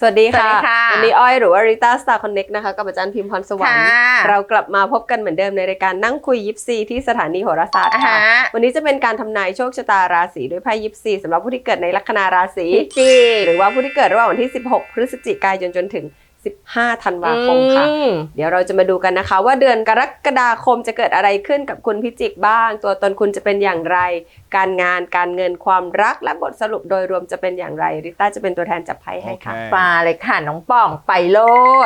สวัสดีค่ะสวัสดีค่ะ วันนี้อ้อยหรือว่าริต้าสตาร์คอนเน็กนะคะ กับอาจารย์พิมพรสวรรค์ค่ะเรากลับมาพบกันเหมือนเดิมในรายการนั่งคุยยิปซีที่สถานีโหราศาสตร์อ่าค่ะฮะวันนี้จะเป็นการทำนายโชคชะตาราศีด้วยไพ่ยิปซีสำหรับผู้ที่เกิดในลัคนาราศีพิจิกหรือว่าผู้ที่เกิดระหว่างวันที่ 16 พฤศจิกายนจนถึง 15 ธันวาคมค่ะอืมเดี๋ยวเราจะมาดูกันนะคะ ว่าเดือนกรกฎาคมจะเกิดอะไรขึ้นกับคุณพิจิกบ้าง ตัวตนคุณจะเป็นอย่างไร การงานการเงินความรักและบทสรุปโดยรวมจะเป็นอย่างไรริต้าจะเป็นตัวแทนจับไพ่ให้ค่ะ Okay. มาเลยค่ะน้องป่องไปโล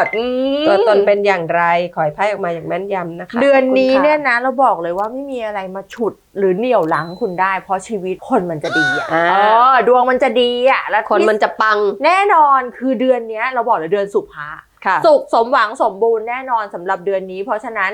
ดอืมตัวตนเป็นอย่างไรขอให้ไพ่ออกมาอย่างแม่นยำนะคะ เดือนนี้ขบคุณค่ะเนี่ยนะเราบอกเลยว่าไม่มีอะไรมาฉุดหรือเหนี่ยวหลังคุณได้ เพราะชีวิตคนมันจะดีอะอ่า เออดวงมันจะดีอะแล้วคนที่มันจะปังแน่นอนคือเดือนเนี้ย เราบอกเลยเดือนสุภา ค่ะ สุขสมหวังสมบูรณ์แน่นอนสำหรับเดือนนี้ เพราะฉะนั้น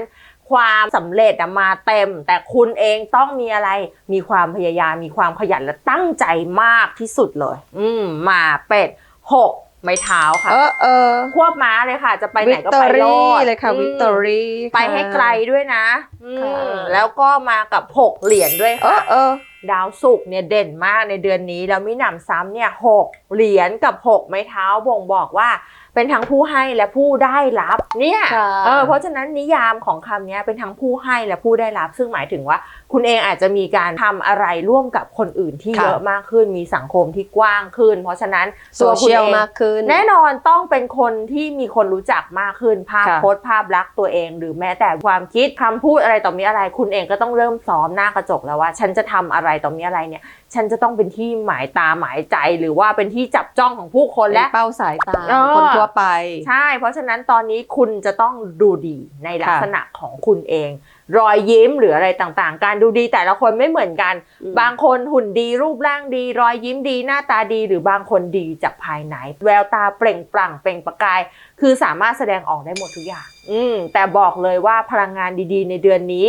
ความสำเร็จอะมาเต็ม แต่คุณเองต้องมีอะไร มีความพยายามมีความขยันและตั้งใจมากที่สุดเลย อืมมาเป็ดหก ไม้เท้าค่ะ เออเออควบม้าเลยค่ะ จะไปไหนวิกก็ตอไปโลรี่ดเลยค่ะอืมวิกตอรี่ไปให้ไกลด้วยนะอืมค่ะแล้วก็มากับหกเหรียญด้วยเอค่ะอเออดาวศุกร์เนี่ยเด่นมากในเดือนนี้ แล้วมิหนำซ้ำเนี่ยหกเหรียญกับหกไม้เท้าบ่งบอกว่า เป็นทั้งผู้ให้และผู้ได้รับ เนี่ยค่ะเออเพราะฉะนั้นนิยามของคำเนี้ยเป็นทั้งผู้ให้และผู้ได้รับ ซึ่งหมายถึงว่า คุณเองอาจจะมีการทำอะไรร่วมกับคนอื่นที่ค่ะเยอะมากขึ้น มีสังคมที่กว้างขึ้น เพราะฉะนั้นโซตัวคุณเชียลเองมากขึ้น แน่นอนต้องเป็นคนที่มีคนรู้จักมากขึ้น ภาพค่ะโพสต์ภาพลักษณ์ตัวเอง หรือแม้แต่ความคิดคำพูดอะไรต่อมีอะไร คุณเองก็ต้องเริ่มซ้อมหน้ากระจกแล้วว่า ฉันจะทำอะไรต่อมีอะไรเนี่ยฉันจะต้องเป็นที่หมายตาหมายใจหรือว่าเป็นที่จับจ้องของผู้คนเป็นและ เป้าสายตาเออ คนทั่วไป ใช่ เพราะฉะนั้นตอนนี้คุณจะต้องดูดีในลักษณะของคุณเอง รอยยิ้มหรืออะไรต่างๆ การดูดีแต่ละคนไม่เหมือนกัน อืม บางคนหุ่นดีรูปร่างดี รอยยิ้มดีหน้าตาดี หรือบางคนดีจากภายใน แววตาเปล่งปลั่งเปล่งประกาย คือสามารถแสดงออกได้หมดทุกอย่าง อืมแต่บอกเลยว่าพลังงานดีๆ ในเดือนนี้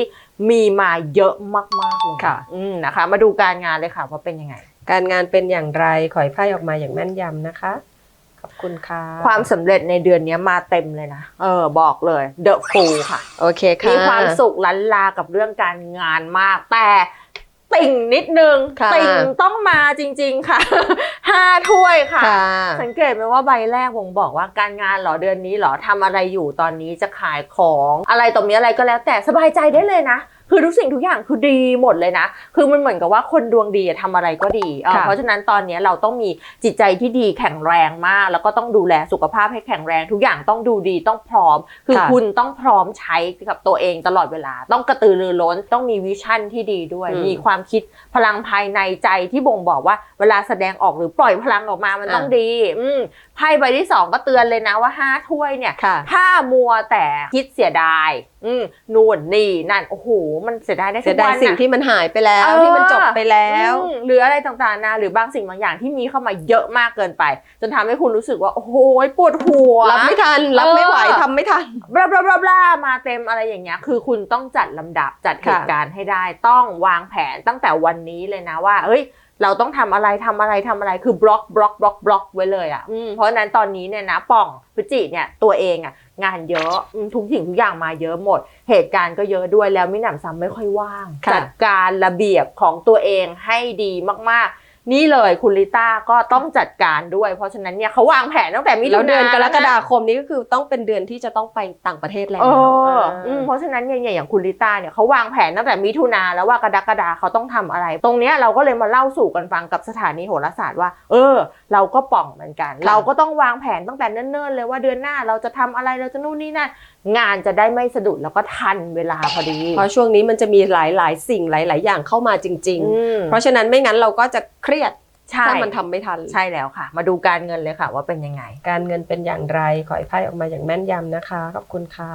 มีมาเยอะมากๆเลยค่ะอืมนะคะ มาดูการงานเลยค่ะว่าเป็นยังไง การงานเป็นอย่างไรขอให้ไพ่ออกมาอย่างแม่นยำนะคะ ขอบคุณค่ะ ความสำเร็จในเดือนนี้มาเต็มเลยนะ เออ บอกเลยเดอะฟูค่ะ โอเคค่ะ มีความสุขล้นลากับเรื่องการงานมากแต่ ติ่งนิดนึง ค่ะติ่งต้องมาจริง ๆค่ะ ห้าถ้วยค่ะ ค่ะ สังเกตไหมว่าใบแรกวงบอกว่าการงานเหรอเดือนนี้เหรอทำอะไรอยู่ตอนนี้จะขายของ อะไรต่อมีอะไรก็แล้วแต่สบายใจได้เลยนะ คือทุกสิ่งทุกอย่างคือดีหมดเลยนะ คือมันเหมือนกับว่าคนดวงดีอะทำอะไรก็ดีเออค่ะเพราะฉะนั้นตอนนี้เราต้องมีจิตใจที่ดีแข็งแรงมาก แล้วก็ต้องดูแลสุขภาพให้แข็งแรง ทุกอย่างต้องดูดีต้องพร้อม คือค่ะคุณต้องพร้อมใช้กับตัวเองตลอดเวลา ต้องกระตือรือร้นต้องมีวิชั่นที่ดีด้วยอืมมีความคิดพลังภายในใจที่บ่งบอกว่าเวลาแสดงออกหรือปล่อยพลังออกมามันต้องอะดี อืม ไพ่ใบที่สองก็เตือนเลยนะว่าห้าถ้วยเนี่ยค่ะถ้ามัวแต่คิดเสียดาย อืมนู่นนี่นั่นโอ้โหมันเสียดายได้เสีทุยกดายวันสิ่งน่ะที่มันหายไปแล้วเออที่มันจบไปแล้วอืมหรืออะไรต่างๆนะหรือบางสิ่งบางอย่างที่มีเข้ามาเยอะมากเกินไป จนทำให้คุณรู้สึกว่าโอ้โหปวดหัวรับไม่ทันรับไม่ไหวทำไม่ทันบลาบลาบลาบลามาเต็มอะไรอย่างเงี้ยคือคุณต้องจัดลำดับจัดเหค่ะตุการณ์ให้ได้ต้องวางแผนตั้งแต่วันนี้เลยนะว่าเฮ้ย เราต้องทำอะไรทำอะไรทำอะไรคือบล็อกบล็อกบล็อกบล็อกไว้เลยอะอืมเพราะฉะนั้นตอนนี้เนี่ยนะป่องพฤจิเนี่ยตัวเองอะงานเยอะอืมทุกสิ่งทุกอย่างมาเยอะหมด เหตุการณ์ก็เยอะด้วยแล้วมิหนำซ้ำไม่ค่อยว่างค่ะจัดการระเบียบของตัวเองให้ดีมากๆ นี่เลยคุณลิต้าก็ต้องจัดการด้วย เพราะฉะนั้นเนี่ยเขาวางแผนตั้งแต่มิถุแล้วเดือนกรกฎาคมคมนี้ก็คือต้องเป็นเดือนที่จะต้องไปต่างประเทศแล้วเอออ่าอืมเพราะฉะนั้นเนี่ยอย่างคุณลิต้าเนี่ยเขาวางแผนตั้งแต่มิถุนาแล้วว่ากรกฎาเขาต้องทำอะไร ตรงเนี้ยเราก็เลยมาเล่าสู่กันฟังกับสถานีโหราศาสตร์ว่า เออ เราก็ป่องเหมือนกันค่ะเราก็ต้องวางแผนตั้งแต่เนิ่นๆเลยว่าเดือนหน้าเราจะทำอะไรเราจะนู่นนี่นั่นงานจะได้ไม่สะดุดแล้วก็ทันเวลาพอดีเพราะช่วงนี้มันจะมีหลายๆ สิ่งหลาย ๆ อย่างเข้ามาจริง อืม ๆ เพราะฉะนั้นไม่งั้นเราก็จะ เครียดใช่ถ้ามันทำไม่ทัน ใช่แล้วค่ะ มาดูการเงินเลยค่ะว่าเป็นยังไง การเงินเป็นอย่างไร ขอให้ไพ่ออกมาอย่างแม่นยำนะคะ ขอบคุณค่ะ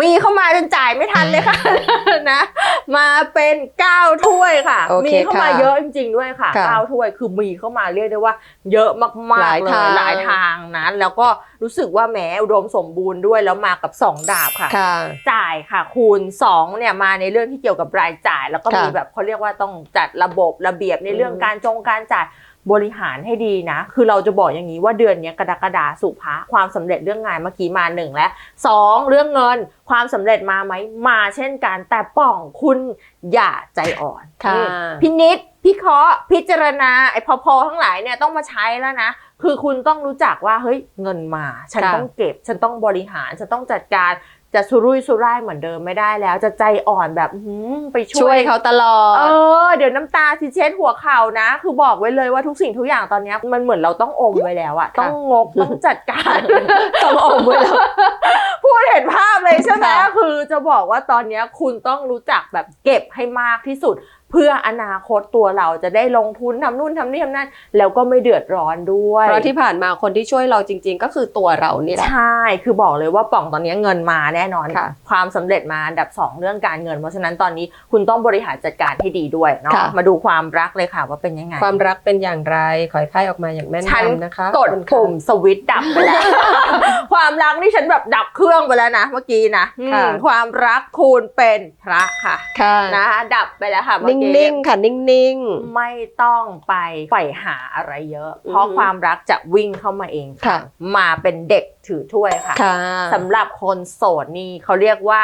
มีเข้ามาจนจ่ายไม่ทันเลยค่ะนะ มาเป็น9ถ้วยค่ะโอเคมีเข้ามาค่ะเยอะจริง ๆ ด้วยค่ะค่ะ9ถ้วยคือมีเข้ามาเรียกได้ว่า เยอะมากๆหลายเลทางยหลายทางนะแล้วก็ รู้สึกว่าแหมอุดมสมบูรณ์ด้วยแล้วมากับ 2 ดาบค่ะ ค่ะ จ่ายค่ะ คูณ2เนี่ยมาในเรื่องที่เกี่ยวกับรายจ่าย แล้วก็ค่ะมีแบบเขาเรียกว่าต้องจัดระบบระเบียบในเรื่องอืม การจงการจ่ายบริหารให้ดีนะ คือเราจะบอกอย่างนี้ว่าเดือนเนี้ยกรกฎาสุภะความสำเร็จเรื่องงานเมื่อกี้มาหนึ่งแล้วสองเรื่องเงินความสำเร็จมาไหมมาเช่นกัน แต่ป่องคุณอย่าใจอ่อนค่ะ อืม พินิษพิเคราะห์พิจารณาไอ้พอๆทั้งหลายเนี่ยต้องมาใช้แล้วนะ คือคุณต้องรู้จักว่าเฮ้ยเงินมา ฉันค่ะต้องเก็บ ฉันต้องบริหาร ฉันต้องจัดการจะสุรุ่ยสุร่ายเหมือนเดิมไม่ได้แล้ว จะใจอ่อนแบบอื้อหือไปช่ช่ววยยเขาตลอเอดอเดี๋ยวน้ำตาสิเช็ดหัวเข่านะ คือบอกไว้เลยว่าทุกสิ่งทุกอย่างตอนเนี้ยมันเหมือนเราต้องอมไว้แล้วอะต้องงกต้องจัดการต้องอมไว้แล้วพูดเห็นภาพเลยใช่ไหมค่ะคือจะบอกว่าตอนเนี้ยคุณต้องรู้จักแบบเก็บให้มากที่สุด เพื่ออนาคตตัวเราจะได้ลงทุนทำนู่นทำนี่ทำนั่นแล้วก็ไม่เดือดร้อนด้วยเพราะที่ผ่านมาคนที่ช่วยเราจริง ๆ ก็คือตัวเรานี่แหละใช่คือบอกเลยว่าป่องตอนนี้เงินมาแน่นอนค่ะความสำเร็จมาอันดับ 2 เรื่องการเงิน เพราะฉะนั้นตอนนี้คุณต้องบริหารจัดการให้ดีด้วยเนาะค่ะมาดูความรักเลยค่ะว่าเป็นยังไง ความรักเป็นอย่างไรขอให้ไพ่ออกมาอย่างแม่นฉันยำนะคะกดขอบคุณค่ะปุ่มสวิตช์ดับไปแล้วความรักนี่ฉันแบบดับเครื่องไปแล้วนะเมื่อกี้นะอืมค่ะความรักคุณเป็นพระค่ะค่ะนะดับไปแล้วค่ะเมื่อนิ่กี้งๆค่ะนิ่งไม่ต้องไปใฝ่หาอะไรเยอะ เพราะอือฮึความรักจะวิ่งเข้ามาเองค่ะ มาเป็นเด็กถือถ้วยค่ะๆค่ะสำหรับคนโสดนี่เขาเรียกว่า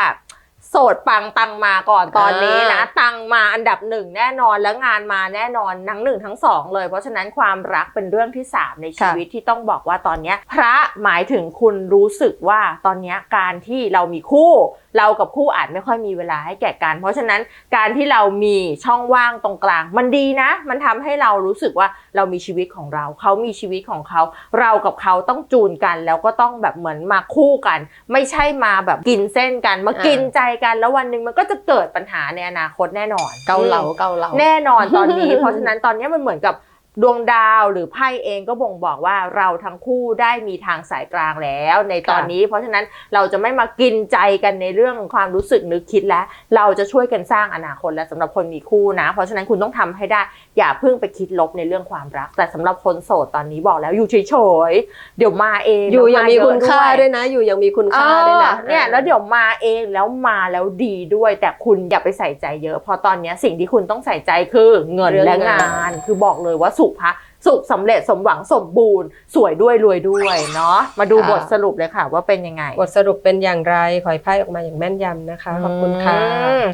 โสดปังตังมาก่อนตอนนี้นะอ่าตังมาอันดับหนึ่งแน่นอนแล้วงานมาแน่นอนทั้งหนึ่งทั้งสองเลย เพราะฉะนั้นความรักเป็นเรื่องที่สามในชีวิตที่ต้องบอกว่าตอนเนี้ยพระหมายถึงคุณรู้สึกว่าตอนเนี้ยการที่เรามีคู่เรากับคู่อาจไม่ค่อยมีเวลาให้แก่กัน เพราะฉะนั้นการที่เรามีช่องว่างตรงกลาง มันดีนะ มันทำให้เรารู้สึกว่าเรามีชีวิตของเรา เขามีชีวิตของเขา เรากับเขาต้องจูนกัน แล้วก็ต้องแบบเหมือนมาคู่กัน ไม่ใช่มาแบบกินเส้นกันมากินใจกันแล้ววันหนึ่งมันก็จะเกิดปัญหาในอนาคตแน่นอนเกาเหลาเกาเหลาแน่นอนตอนนี้ เพราะฉะนั้นตอนนี้มันเหมือนกับ ดวงดาวหรือไพ่เองก็บ่งบอกว่าเราทั้งคู่ได้มีทางสายกลางแล้ว ในตอนนี้ เพราะฉะนั้นเราจะไม่มากินใจกันในเรื่องของความรู้สึกนึกคิดแล้ว เราจะช่วยกันสร้างอนาคตและสำหรับคนมีคู่นะ เพราะฉะนั้นคุณต้องทำให้ได้อย่าเพิ่งไปคิดลบในเรื่องความรัก แต่สำหรับคนโสดตอนนี้บอกแล้วอยู่เฉยๆเดี๋ยวมาเองอยู่เดี๋วยังมีเะคุณค่าด้ด้ววยยนะอยู่ยังมีคุณค่าด้วยนะเออเนี่ยแล้วเดี๋ยวมาเองแล้วมาแล้วดีด้วย แต่คุณอย่าไปใส่ใจเยอะเพราะตอนเนี้ยสิ่งที่คุณต้องใส่ใจคือเงินเรื่องและงานงาน คือบอกเลยว่าสุขภะสุขสำเร็จสมหวังสมบูรณ์ สวยด้วยรวยด้วยเนาะมาดูบทสรุปเลยค่ะ ว่าเป็นยังไง บทสรุปเป็นอย่างไรขอให้ไพ่ออกมาอย่างแม่นยำนะคะ ขอบคุณค่ะอืม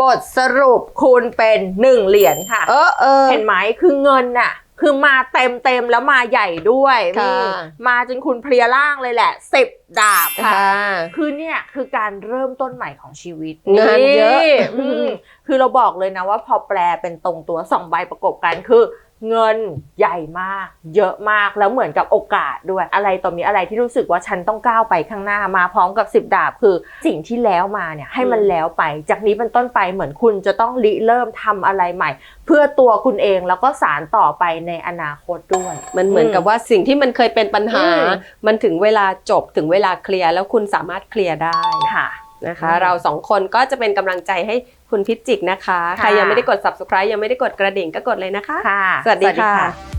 บทสรุปคุณเป็นหนึ่งเหรียญค่ะ เออเออเห็นไหมคือเงินน่ะ คือมาเต็มเต็มๆแล้วมาใหญ่ด้วยค่ะอืมมาจนคุณเพลียร่างเลยแหละสิบดาบค่ะค่ะ คือเนี่ยคือการเริ่มต้นใหม่ของชีวิตงานเยอะนี่อืมคือเราบอกเลยนะว่าพอแปลเป็นตรงตัวสองใบประกบกันคือ เงินใหญ่มาก เยอะมากแล้วเหมือนกับโอกาสด้วยอะไรต่อมีอะไรที่รู้สึกว่าฉันต้องก้าวไปข้างหน้ามาพร้อมกับสิบดาบคือสิ่งที่แล้วมาเนี่ยให้มันแล้วไป จากนี้เป็นต้นไปเหมือนคุณจะต้องริเริ่มทำอะไรใหม่ เพื่อตัวคุณเองแล้วก็สารต่อไปในอนาคตด้วย มันเหมือนกับว่าสิ่งที่มันเคยเป็นปัญหาอืมมันถึงเวลาจบถึงเวลาเคลียร์แล้วคุณสามารถเคลียร์ได้ค่ะนะคะอืมเราสองคนก็จะเป็นกำลังใจให้ คุณพิจิกนะคะค่ะใครยังไม่ได้กด subscribe ยังไม่ได้กดกระดิ่งก็กดเลยนะคะ ค่ะ สวัสดีค่ะ